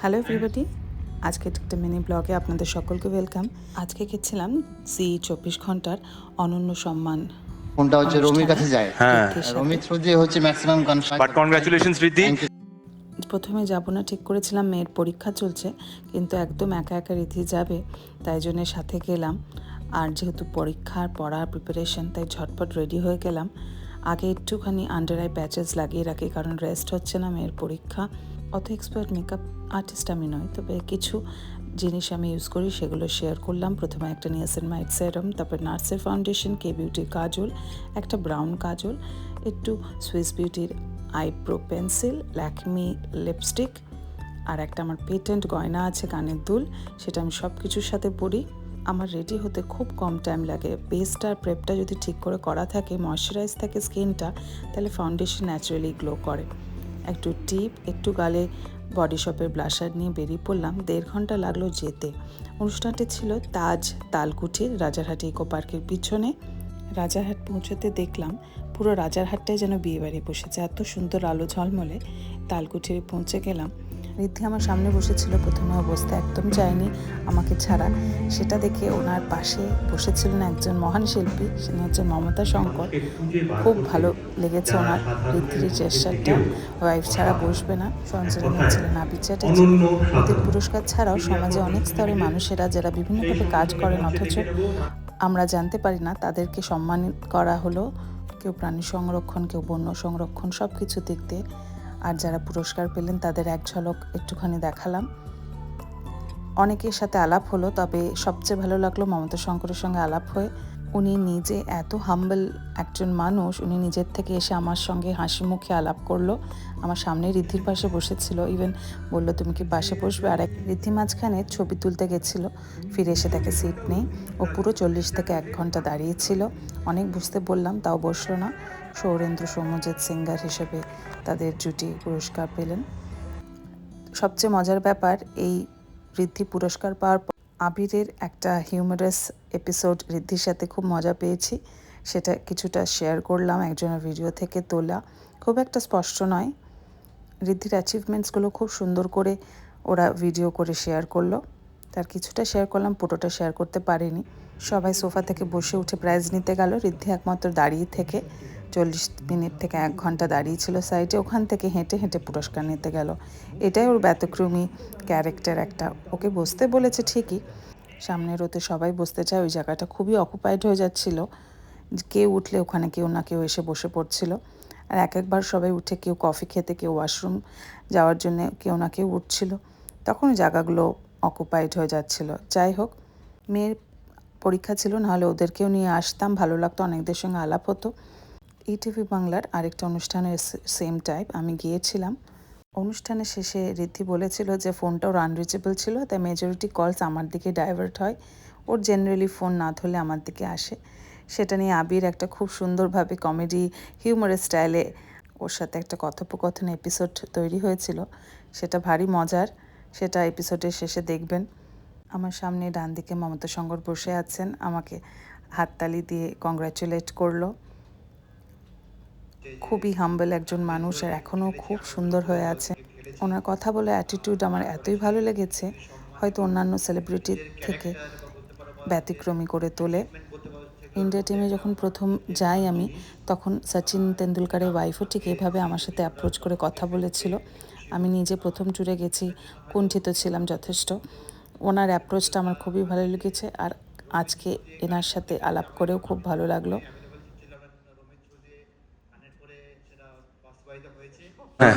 Hello everybody আজকে একটা mini ব্লগে আপনাদের সকলকে ওয়েলকাম আজকে গেছিলাম জি চব্বিশ ঘণ্টার অনন্য সম্মান ফোনটা হচ্ছে রমির কাছে যায়? হ্যাঁ। রমির থ্রু দিয়ে হচ্ছে maximum confirm but congratulations Riddhi প্রথমে যাব না ঠিক করেছিলাম মেয়ের পরীক্ষা চলছে কিন্তু একদম একা একা রীতি যাবে তাই জন্য সাথে গেলাম। আর যেহেতু পরীক্ষার পড়ার প্রিপারেশন তাই ঝটপট রেডি হয়ে গেলাম। আগে একটুখানি আন্ডার আই প্যাচেস লাগিয়ে রাখি, কারণ রেস্ট হচ্ছে না, মেয়ের পরীক্ষা। অত এক্সপার্ট মেকআপ আর্টিস্ট আমি নয় তবে কিছু জিনিস আমি ইউজ করি, সেগুলো শেয়ার করলাম। প্রথমে একটা নিয়াসিনমাইড সেরাম তারপর নার্সের ফাউন্ডেশন কে বিউটির কাজল, একটা ব্রাউন কাজল, একটু সুইস বিউটির আইব্রো পেন্সিল ল্যাকমি লিপস্টিক আর একটা আমার পেটেন্ট গয়না আছে, কানের দুল, সেটা আমি সব কিছুর সাথে পরি। আমার রেডি হতে খুব কম টাইম লাগে। বেসটা আর প্রেপটা যদি ঠিক করে করা থাকে ময়শ্চারাইজ থাকে স্কিনটা তাহলে ফাউন্ডেশন ন্যাচারালি গ্লো করে। একটু টিপ একটু গালে বডি শপের ব্লাশার নিয়ে বেরিয়ে পড়লাম, দেড় ঘণ্টা লাগল যেতে। অনুষ্ঠানটি ছিল তাজ তালকুঠির রাজারহাট ইকো পার্কের পিছনে। রাজারহাট পৌঁছতে দেখলাম পুরো রাজারহাটটাই যেন বিয়ে বাড়ি বসেছে। এত সুন্দর আলো ঝলমলে তালকুঠিরে পৌঁছে গেলাম। ঋদ্ধি আমার সামনে বসেছিল, প্রথমে অবস্থা একদম চায়নি আমাকে ছাড়া। সেটা দেখে ওনার পাশে বসেছিলেন একজন মহান শিল্পী তিনি হচ্ছে মমতা শঙ্কর। খুব ভালো লেগেছে ওনার ঋদ্ধির চেষ্টাটা। ওয়াইফ ছাড়া বসবে না, সঞ্চালন হয়েছিলেন আবির চ্যাটার্জি। পুরস্কার ছাড়াও সমাজে অনেক স্তরের মানুষেরা, যারা বিভিন্নভাবে কাজ করেন, অথচ আমরা জানতে পারি না, তাদেরকে সম্মানিত করা হলো। কেউ প্রাণী সংরক্ষণ, কেউ বন্য সংরক্ষণ সব কিছু দিয়ে আর যারা পুরস্কার পেলেন, তাদের এক ঝলক একটুখানি দেখালাম। অনেকের সাথে আলাপ হলো, তবে সবচেয়ে ভালো লাগল মমতা শঙ্করের সঙ্গে আলাপ হয়ে। উনি নিজে এত হাম্বল একজন মানুষ, উনি নিজের থেকে এসে আমার সঙ্গে হাসি মুখে আলাপ করল, আমার সামনে রিদ্ধির পাশে বসেছিল ইভেন বলল, তুমি কি পাশে বসবে? আর এক রিদ্ধি মাঝখানে ছবি তুলতে গেছিল, ফিরে এসে তাকে সিট নেই। ও পুরো চল্লিশ থেকে এক ঘণ্টা দাঁড়িয়েছিল। অনেক বুঝতে বললাম, তাও বসল না। সৌরেন্দ্র সৌম্যজিৎ সিঙ্গার হিসেবে তাদের জুটি পুরস্কার পেলেন। সবচেয়ে মজার ব্যাপার, এই ঋদ্ধি পুরস্কার পাওয়ার আবিরের একটা হিউমারাস এপিসোড ঋদ্ধির সাথে খুব মজা পেয়েছি। সেটা কিছুটা শেয়ার করলাম একজনের ভিডিও থেকে তোলা। খুব একটা স্পষ্ট নয়। ঋদ্ধির অ্যাচিভমেন্টসগুলো খুব সুন্দর করে ওরা ভিডিও করে শেয়ার করল। তার কিছুটা শেয়ার করলাম, পুরোটা শেয়ার করতে পারিনি। সবাই সোফা থেকে বসে উঠে প্রাইজ নিতে গেল। ঋদ্ধি একমাত্র দাঁড়িয়ে থেকে চল্লিশ মিনিট থেকে এক ঘণ্টা দাঁড়িয়ে ছিল সাইডে ওখান থেকে হেঁটে হেঁটে পুরস্কার নিতে গেল। এটাই ওর ব্যতক্রমী ক্যারেক্টার একটা। ওকে বসতে বলেছে ঠিকই। সামনের ওতে সবাই বসতে চায়, ওই জায়গাটা খুবই অকুপাইড হয়ে যাচ্ছিল। কেউ উঠলে ওখানে কেউ না, কেউ এসে বসে পড়ছিল। আর এক একবার সবাই উঠে কেউ কফি খেতে, কেউ ওয়াশরুম যাওয়ার জন্য কেউ না কেউ উঠছিল। তখন জায়গাগুলো অকুপাইড হয়ে যাচ্ছিল। যাই হোক, মেয়ের পরীক্ষা ছিল, নাহলে ওদেরকেও নিয়ে আসতাম, ভালো লাগতো, অনেকদের সঙ্গে আলাপ হতো। ইটিভি বাংলার আরেকটা অনুষ্ঠানের সেম টাইপ আমি গিয়েছিলাম। অনুষ্ঠানের শেষে ঋদ্ধি বলেছিল যে ফোনটা ওর আনরিচেবল ছিল, তাই মেজরিটি কলস আমার দিকে ডাইভার্ট হয়। ওর জেনারেলি ফোন না ধরলে আমার দিকে আসে। সেটা নিয়ে আবির একটা খুব সুন্দরভাবে কমেডি হিউমারের স্টাইলে ওর সাথে একটা কথোপকথন এপিসোড তৈরি হয়েছিল। সেটা ভারী মজার, সেটা এপিসোডের শেষে দেখবেন। আমার সামনে ডান দিকে মমতা শঙ্কর বসে আছেন, আমাকে হাততালি দিয়ে কংগ্রাচুলেট করল। খুবই হাম্বল একজন মানুষ আর এখনও খুব সুন্দর হয়ে আছে। ওনার কথা বলে অ্যাটিটিউড আমার এতই ভালো লেগেছে, হয়তো অন্যান্য সেলিব্রিটি থেকে ব্যতিক্রমী করে তোলে। ইন্ডিয়া টিমে যখন প্রথম যাই আমি, তখন সচিন তেন্ডুলকারের ওয়াইফও ঠিক এভাবে আমার সাথে অ্যাপ্রোচ করে কথা বলেছিল। আমি নিজে প্রথম ট্যুরে গেছি, কুণ্ঠিত ছিলাম যথেষ্ট। ওনার অ্যাপ্রোচটা আমার খুবই ভালো লেগেছে আর আজকে এনার সাথে আলাপ করেও খুব ভালো লাগল।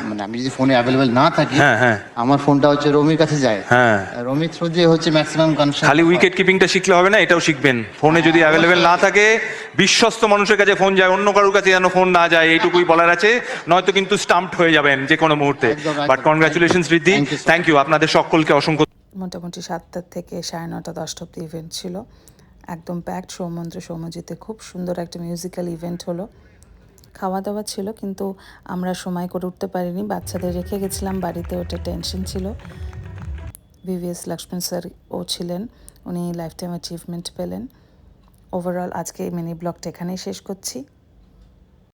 মানে আমি যদি ফোনে অ্যাভেলেবেল না থাকি হ্যাঁ হ্যাঁ। আমার ফোনটা হচ্ছে রমির কাছে যায়। হ্যাঁ। রমির থ্রু দিয়ে হচ্ছে ম্যাক্সিমাম খালি উইকেট কিপিংটা শিখলে হবে না এটাও শিখবেন। ফোনে যদি অ্যাভেলেবেল না থাকে বিশ্বস্ত মানুষের কাছে ফোন যায় অন্য কারোর কাছে যেন ফোন না যায় এইটুকুই বলার আছে নয়তো কিন্তু স্টাম্পড হয়ে যাবেন যে কোনো মুহূর্তে। But congratulations Riddhi thank you আপনাদের সকলকে অসংখ্য মোটামুটি সাতটার থেকে সাড়ে নটা দশটা অব্দি ইভেন্ট ছিল। একদম প্যাকড সৌমন্ত্র সৌমজিতে খুব সুন্দর একটা মিউজিক্যাল ইভেন্ট হলো। খাওয়া দাওয়া ছিল, কিন্তু আমরা সময় করে উঠতে পারিনি। বাচ্চাদের রেখে গেছিলাম, বাড়িতে ওটা টেনশন ছিল। ভিভিএস লক্ষ্মণ স্যার ও ছিলেন, উনি লাইফ টাইম অ্যাচিভমেন্ট পেলেন। ওভারঅল আজকে মিনি ব্লগটা এখানেই শেষ করছি।